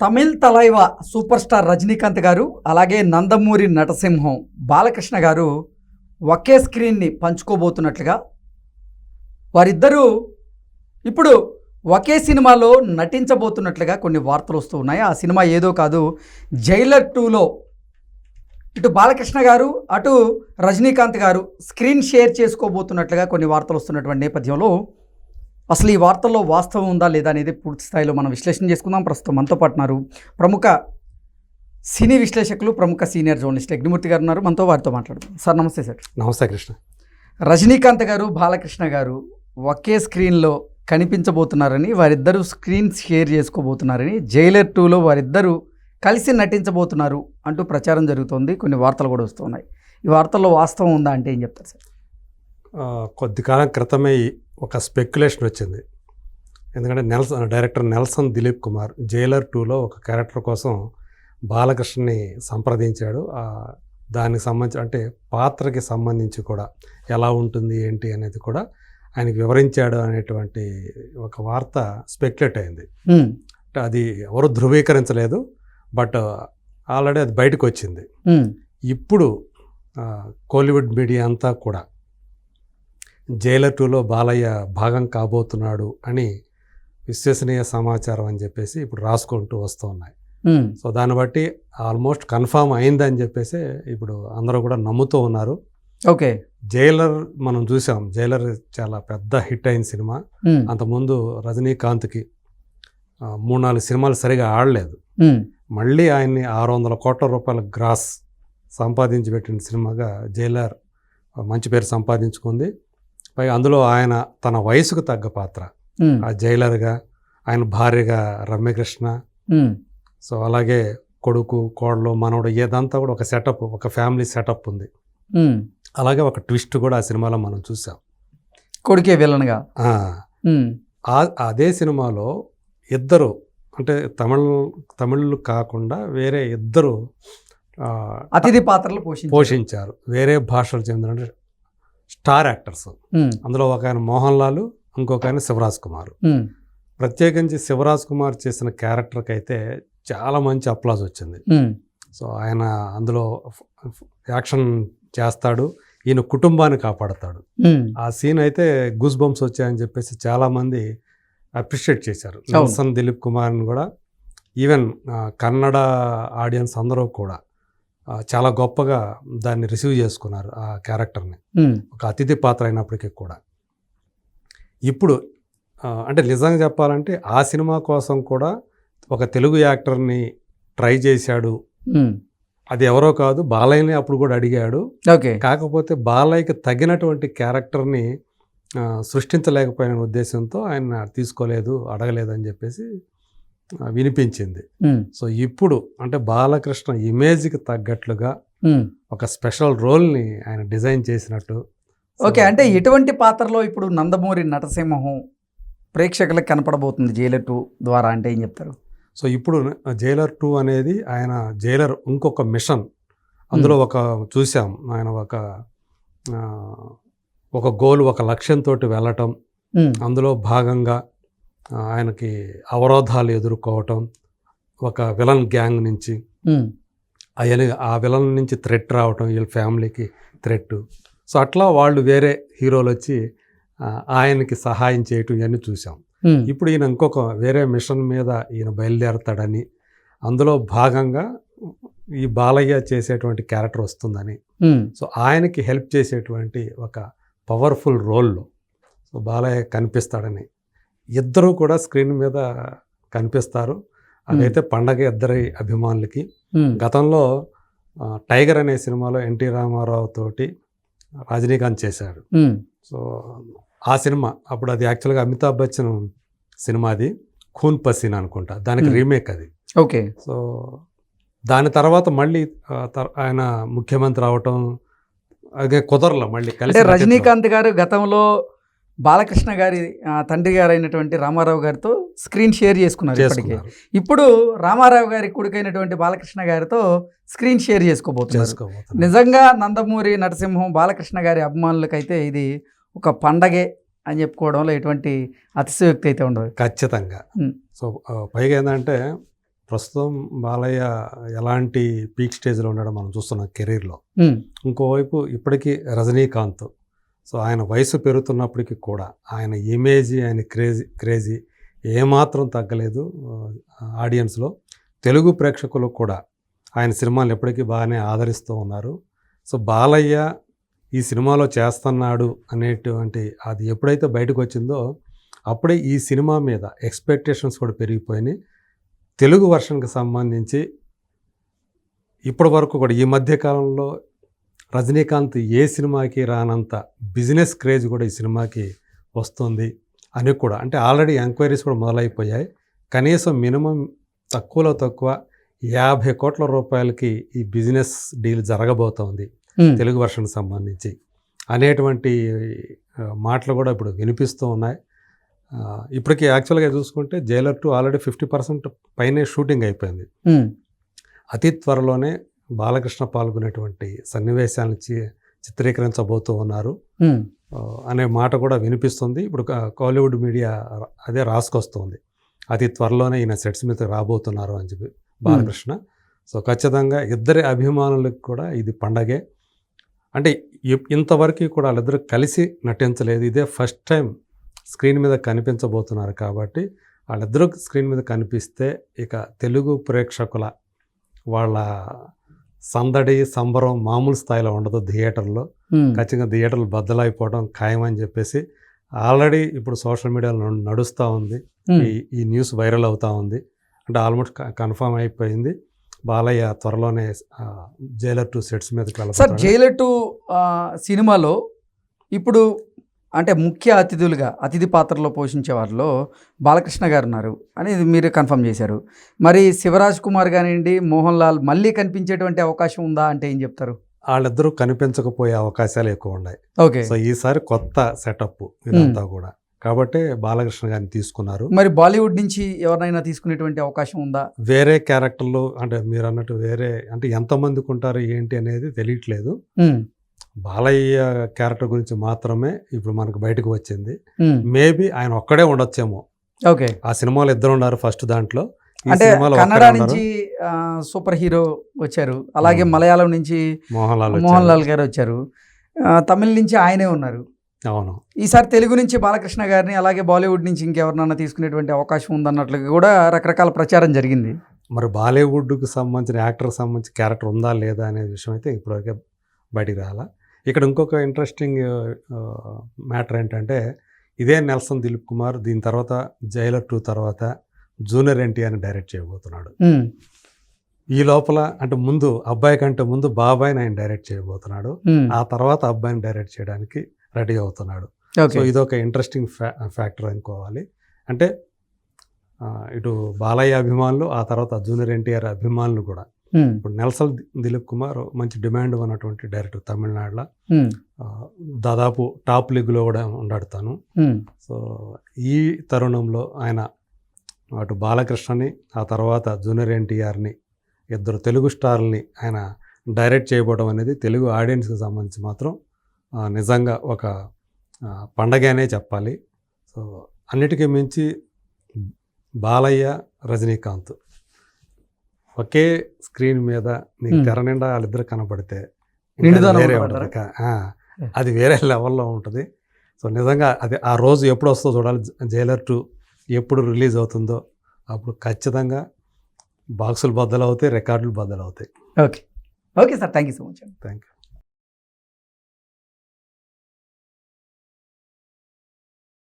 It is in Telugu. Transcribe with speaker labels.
Speaker 1: తమిళ్ తలైవ సూపర్ స్టార్ రజనీకాంత్ గారు అలాగే నందమూరి నటసింహం బాలకృష్ణ గారు ఒకే స్క్రీన్ని పంచుకోబోతున్నట్లుగా వారిద్దరూ ఇప్పుడు ఒకే సినిమాలో నటించబోతున్నట్లుగా కొన్ని వార్తలు వస్తూ ఉన్నాయి. ఆ సినిమా ఏదో కాదు జైలర్ టూలో ఇటు బాలకృష్ణ గారు అటు రజనీకాంత్ గారు స్క్రీన్ షేర్ చేసుకోబోతున్నట్లుగా కొన్ని వార్తలు వస్తున్నటువంటి నేపథ్యంలో అసలు ఈ వార్తల్లో వాస్తవం ఉందా లేదా అనేది పూర్తి స్థాయిలో మనం విశ్లేషణ చేసుకుందాం. ప్రస్తుతం మనతో పాటు ఉన్నారు ప్రముఖ సినీ విశ్లేషకులు ప్రముఖ సీనియర్ జర్నలిస్ట్ యజ్ఞమూర్తి గారు ఉన్నారు. మనతో వారితో మాట్లాడదాం సార్ నమస్తే సార్.
Speaker 2: నమస్తే కృష్ణ.
Speaker 1: రజనీకాంత్ గారు బాలకృష్ణ గారు ఒకే స్క్రీన్లో కనిపించబోతున్నారని వారిద్దరూ స్క్రీన్ షేర్ చేసుకోబోతున్నారని జైలర్ టూలో వారిద్దరూ కలిసి నటించబోతున్నారు అంటూ ప్రచారం జరుగుతోంది. కొన్ని వార్తలు కూడా వస్తున్నాయి. ఈ వార్తల్లో వాస్తవం ఉందా అంటే ఏం చెప్తారు సార్?
Speaker 2: కొద్ది కాలం క్రితమే ఒక స్పెక్యులేషన్ వచ్చింది. ఎందుకంటే నెల్సన్ డైరెక్టర్ నెల్సన్ దిలీప్ కుమార్ జైలర్ టూలో ఒక క్యారెక్టర్ కోసం బాలకృష్ణని సంప్రదించాడు. దానికి సంబంధించి అంటే పాత్రకి సంబంధించి కూడా ఎలా ఉంటుంది ఏంటి అనేది కూడా ఆయనకి వివరించాడు అనేటువంటి ఒక వార్త స్పెక్యులేట్ అయింది. అంటే అది ఎవరు ధృవీకరించలేదు బట్ ఆల్రెడీ అది బయటకు వచ్చింది. ఇప్పుడు కోలీవుడ్ మీడియా అంతా కూడా జైలర్ టూలో బాలయ్య భాగం కాబోతున్నాడు అని విశ్వసనీయ సమాచారం అని చెప్పేసి ఇప్పుడు రాసుకుంటూ వస్తూ ఉన్నాయి. సో దాన్ని బట్టి ఆల్మోస్ట్ కన్ఫామ్ అయిందని చెప్పేసి ఇప్పుడు అందరూ కూడా నమ్ముతూ ఉన్నారు.
Speaker 1: ఓకే.
Speaker 2: జైలర్ మనం చూసాం. జైలర్ చాలా పెద్ద హిట్ అయిన సినిమా. అంతకుముందు రజనీకాంత్కి మూడు నాలుగు సినిమాలు సరిగా ఆడలేదు. మళ్ళీ ఆయన్ని ఆరు వందల కోట్ల రూపాయల గ్రాస్ సంపాదించి పెట్టిన సినిమాగా జైలర్ మంచి పేరు సంపాదించుకుంది. పైగా అందులో ఆయన తన వయసుకు తగ్గ పాత్ర. ఆ జైలర్గా ఆయన భార్యగా రమ్యకృష్ణ. సో అలాగే కొడుకు కోడలు మనవడు ఏదంతా కూడా ఒక సెటప్ ఒక ఫ్యామిలీ సెటప్ ఉంది. అలాగే ఒక ట్విస్ట్ కూడా ఆ సినిమాలో మనం చూసాం.
Speaker 1: కొడుకే విలన్గా.
Speaker 2: అదే సినిమాలో ఇద్దరు అంటే తమిళ తమిళ్ కాకుండా వేరే ఇద్దరు
Speaker 1: అతిథి పాత్రలు పోషించారు.
Speaker 2: పోషించారు. వేరే భాషలు చెందిన స్టార్ యాక్టర్స్. అందులో ఒక ఆయన మోహన్ లాల్ ఇంకొక ఆయన శివరాజ్ కుమార్. ప్రత్యేకించి శివరాజ్ కుమార్ చేసిన క్యారెక్టర్కి అయితే చాలా మంచి అప్లాజ్ వచ్చింది. సో ఆయన అందులో యాక్షన్ చేస్తాడు ఈయన కుటుంబాన్ని కాపాడతాడు. ఆ సీన్ అయితే గూస్ బంప్స్ వచ్చాయని చెప్పేసి చాలామంది అప్రిషియేట్ చేశారు. నెల్సన్ దిలీప్ కుమార్ని కూడా. ఈవెన్ కన్నడ ఆడియన్స్ అందరూ కూడా. చాలా గొప్పగా దాన్ని రిసీవ్ చేసుకున్నారు ఆ క్యారెక్టర్ని. ఒక అతిథి పాత్ర అయినప్పటికీ కూడా. ఇప్పుడు అంటే నిజంగా చెప్పాలంటే ఆ సినిమా కోసం కూడా ఒక తెలుగు యాక్టర్ని ట్రై చేశాడు. అది ఎవరో కాదు బాలయ్యని అప్పుడు కూడా అడిగాడు.
Speaker 1: ఓకే.
Speaker 2: కాకపోతే బాలయ్యకి తగినటువంటి క్యారెక్టర్ని సృష్టించలేకపోయిన ఉద్దేశంతో ఆయన తీసుకోలేదు అడగలేదు అని చెప్పేసి వినిపించింది. సో ఇప్పుడు అంటే బాలకృష్ణ ఇమేజ్కి తగ్గట్లుగా. ఒక స్పెషల్ రోల్ని ఆయన డిజైన్ చేసినట్టు.
Speaker 1: ఓకే అంటే ఎటువంటి పాత్రలో ఇప్పుడు నందమూరి నటసింహం ప్రేక్షకులకు కనపడబోతుంది జైలర్ టూ ద్వారా అంటే ఏం చెప్తారు?
Speaker 2: సో ఇప్పుడు జైలర్ టూ అనేది ఆయన జైలర్ ఇంకొక మిషన్. అందులో ఒక చూసాం ఆయన ఒక ఒక గోల్ ఒక లక్ష్యంతో వెళ్ళటం. అందులో భాగంగా ఆయనకి అవరోధాలు ఎదుర్కోవటం ఒక విలన్ గ్యాంగ్ నుంచి ఆయన ఆ విలన్ నుంచి థ్రెట్ రావటం వీళ్ళ ఫ్యామిలీకి థ్రెట్ సో అట్లా వాళ్ళు వేరే హీరోలు వచ్చి ఆయనకి సహాయం చేయటం ఇవన్నీ చూసాం ఇప్పుడు ఈయన ఇంకొక వేరే మిషన్ మీద ఈయన బయలుదేరతాడని అందులో భాగంగా ఈ బాలయ్య చేసేటువంటి క్యారెక్టర్ వస్తుందని. సో ఆయనకి హెల్ప్ చేసేటువంటి ఒక పవర్ఫుల్ రోల్లో సో బాలయ్య కనిపిస్తాడని ఇద్దరూ కూడా స్క్రీన్ మీద కనిపిస్తారు. అదైతే పండగ ఇద్దరి అభిమానులకి. గతంలో టైగర్ అనే సినిమాలో ఎన్టీ రామారావు తోటి రజనీకాంత్ చేశాడు. సో ఆ సినిమా అప్పుడు అది యాక్చువల్గా అమితాబ్ బచ్చన్ సినిమా అది. ఖూన్ పసీన్ అనుకుంటా. దానికి. రీమేక్ అది.
Speaker 1: ఓకే.
Speaker 2: సో దాని తర్వాత మళ్ళీ ఆయన ముఖ్యమంత్రి అవటం అదే కుదరలో మళ్ళీ కలిసి
Speaker 1: రజనీకాంత్ గారు గతంలో బాలకృష్ణ గారి తండ్రి గారు అయినటువంటి రామారావు గారితో స్క్రీన్ షేర్ చేసుకున్నారు ఇప్పటికే. ఇప్పుడు రామారావు గారి కొడుకైనటువంటి బాలకృష్ణ గారితో స్క్రీన్ షేర్ చేసుకోబోతున్నారు. నిజంగా నందమూరి నరసింహం బాలకృష్ణ గారి అభిమానులకైతే ఇది ఒక పండగే అని చెప్పుకోవడంలో ఎటువంటి అతిశయోక్తి అయితే ఉండదు.
Speaker 2: ఖచ్చితంగా. సో పైగా ఏంటంటే ప్రస్తుతం బాలయ్య ఎలాంటి పీక్ స్టేజ్లో ఉండడం మనం చూస్తున్నాం కెరీర్లో. ఇంకోవైపు ఇప్పటికీ రజనీకాంత్ సో ఆయన వయసు పెరుగుతున్నప్పటికీ కూడా ఆయన ఇమేజీ ఆయన క్రేజీ క్రేజీ ఏమాత్రం తగ్గలేదు ఆడియన్స్లో తెలుగు ప్రేక్షకులు కూడా ఆయన సినిమాలు ఎప్పటికీ బాగానే ఆదరిస్తూ ఉన్నారు. సో బాలయ్య ఈ సినిమాలో చేస్తున్నాడు అనేటువంటి అది ఎప్పుడైతే బయటకు వచ్చిందో అప్పుడే ఈ సినిమా మీద ఎక్స్పెక్టేషన్స్ కూడా పెరిగిపోయినాయి. తెలుగు వర్షన్కి సంబంధించి ఇప్పటి వరకు కూడా ఈ మధ్య కాలంలో రజనీకాంత్ ఏ సినిమాకి రానంత బిజినెస్ క్రేజ్ కూడా ఈ సినిమాకి వస్తుంది అని కూడా అంటే ఆల్రెడీ ఎంక్వైరీస్ కూడా మొదలైపోయాయి. కనీసం మినిమం తక్కువలో తక్కువ యాభై కోట్ల రూపాయలకి ఈ బిజినెస్ డీల్ జరగబోతోంది తెలుగు వర్షన్కి సంబంధించి అనేటువంటి మాటలు కూడా ఇప్పుడు వినిపిస్తూ ఉన్నాయి. ఇప్పటికీ యాక్చువల్గా చూసుకుంటే Jailer two already fifty percent పైనే షూటింగ్ అయిపోయింది.
Speaker 1: అతి
Speaker 2: త్వరలోనే బాలకృష్ణ పాల్గొనేటువంటి సన్నివేశాలను చి- చిత్రీకరించబోతూ ఉన్నారు. అనే మాట కూడా వినిపిస్తుంది. ఇప్పుడు కాలీవుడ్ మీడియా అదే రాసుకొస్తుంది. అతి త్వరలోనే ఈయన సెట్స్ మీద రాబోతున్నారు అని చెప్పి బాలకృష్ణ. సో ఖచ్చితంగా ఇద్దరి అభిమానులకు కూడా ఇది పండగే. అంటే ఇంతవరకు కూడా వాళ్ళిద్దరు కలిసి నటించలేదు. ఇదే ఫస్ట్ టైం స్క్రీన్ మీద కనిపించబోతున్నారు కాబట్టి వాళ్ళిద్దరూ స్క్రీన్ మీద కనిపిస్తే ఇక తెలుగు ప్రేక్షకుల వాళ్ళ సందడి సంబరం మామూలు స్థాయిలో ఉండదు థియేటర్లో. ఖచ్చితంగా థియేటర్లు బద్దలైపోవడం ఖాయమని చెప్పేసి ఆల్రెడీ ఇప్పుడు సోషల్ మీడియాలో నడు- నడుస్తూ ఉంది. ఈ ఈ న్యూస్ వైరల్ అవుతూ ఉంది. అంటే ఆల్మోస్ట్ కన్ఫర్మ్ అయిపోయింది. బాలయ్య త్వరలోనే జైలర్ టూ సెట్స్ మీదకి
Speaker 1: సార్. జైలర్ టూ సినిమాలో ఇప్పుడు అంటే ముఖ్య అతిథులుగా అతిథి పాత్రలో పోషించే వారిలో బాలకృష్ణ గారు ఉన్నారు అనేది మీరు కన్ఫర్మ్ చేశారు. మరి శివరాజ్ కుమార్ కానివ్వండి మోహన్ లాల్ మళ్ళీ కనిపించేటువంటి అవకాశం ఉందా అంటే ఏం చెప్తారు?
Speaker 2: వాళ్ళిద్దరూ కనిపించకపోయే అవకాశాలు ఎక్కువ ఉన్నాయి.
Speaker 1: ఓకే.
Speaker 2: సో ఈసారి కొత్త సెటప్ ఇదంతా కూడా. కాబట్టి బాలకృష్ణ గారిని తీసుకున్నారు.
Speaker 1: మరి బాలీవుడ్ నుంచి ఎవరినైనా తీసుకునేటువంటి అవకాశం ఉందా?
Speaker 2: వేరే క్యారెక్టర్లు అంటే మీరు అన్నట్టు వేరే అంటే ఎంతమందికి ఉంటారు ఏంటి అనేది తెలియట్లేదు. బాలయ్య క్యారెక్టర్ గురించి మాత్రమే ఇప్పుడు మనకు బయటకు వచ్చింది. మేబీ ఆయన ఒక్కడే ఉండొచ్చేమో.
Speaker 1: ఓకే.
Speaker 2: ఆ సినిమాలో ఇద్దరు ఉన్నారు ఫస్ట్ దాంట్లో.
Speaker 1: అంటే కన్నడ. నుంచి సూపర్ హీరో వచ్చారు. అలాగే. మలయాళం నుంచి
Speaker 2: మోహన్ లాల్
Speaker 1: మోహన్. లాల్ గారు వచ్చారు. తమిళ నుంచి ఆయనే ఉన్నారు.
Speaker 2: అవును.
Speaker 1: ఈసారి తెలుగు నుంచి బాలకృష్ణ గారిని అలాగే బాలీవుడ్ నుంచి ఇంకెవరినైనా తీసుకునేటువంటి అవకాశం ఉందన్నట్లుగా కూడా రకరకాల ప్రచారం జరిగింది.
Speaker 2: మరి బాలీవుడ్కి సంబంధించిన యాక్టర్కి సంబంధించిన క్యారెక్టర్ ఉందా లేదా అనే విషయం అయితే ఇప్పటివరకే బయటికి రాలా. ఇక్కడ ఇంకొక ఇంట్రెస్టింగ్ మ్యాటర్ ఏంటంటే ఇదే నెల్సన్ దిలీప్ కుమార్ దీని తర్వాత జైలర్ టూ తర్వాత జూనియర్ ఎన్టీఆర్ని డైరెక్ట్ చేయబోతున్నాడు. ఈ లోపల అంటే ముందు అబ్బాయి కంటే ముందు బాబాయ్ని ఆయన డైరెక్ట్ చేయబోతున్నాడు. ఆ తర్వాత అబ్బాయిని డైరెక్ట్ చేయడానికి రెడీ అవుతున్నాడు. సో ఇదొక ఇంట్రెస్టింగ్ ఫ్యా ఫ్యాక్టర్ అనుకోవాలి. అంటే ఇటు బాలయ్య అభిమానులు ఆ తర్వాత జూనియర్ ఎన్టీఆర్ అభిమానులు కూడా ఇప్పుడు నెల్సల్ దిలీప్ కుమార్ మంచి డిమాండ్ ఉన్నటువంటి డైరెక్టర్ తమిళనాడులో. దాదాపు టాప్ లీగ్లో కూడా ఉన్నాడు తను.
Speaker 1: ఉమ్,
Speaker 2: సో ఈ తరుణంలో ఆయన అటు బాలకృష్ణని ఆ తర్వాత జూనియర్ ఎన్టీఆర్ని ఇద్దరు తెలుగు స్టార్ని ఆయన డైరెక్ట్ చేయబోవడం అనేది తెలుగు ఆడియన్స్కి సంబంధించి మాత్రం నిజంగా ఒక పండగనే చెప్పాలి. సో అన్నిటికీ మించి బాలయ్య రజనీకాంత్. ఒకే స్క్రీన్ మీద నీకు. తెర నిండా వాళ్ళిద్దరు
Speaker 1: నిండుదనం
Speaker 2: వేరే అది వేరే లెవెల్లో ఉంటుంది. సో నిజంగా అది ఆ రోజు ఎప్పుడు వస్తుందో చూడాలి. జైలర్ టూ ఎప్పుడు రిలీజ్ అవుతుందో అప్పుడు ఖచ్చితంగా బాక్సులు బద్దలవుతాయి రికార్డులు బద్దలవుతాయి.
Speaker 1: Okay. Okay sir. Thank you so much
Speaker 2: thank you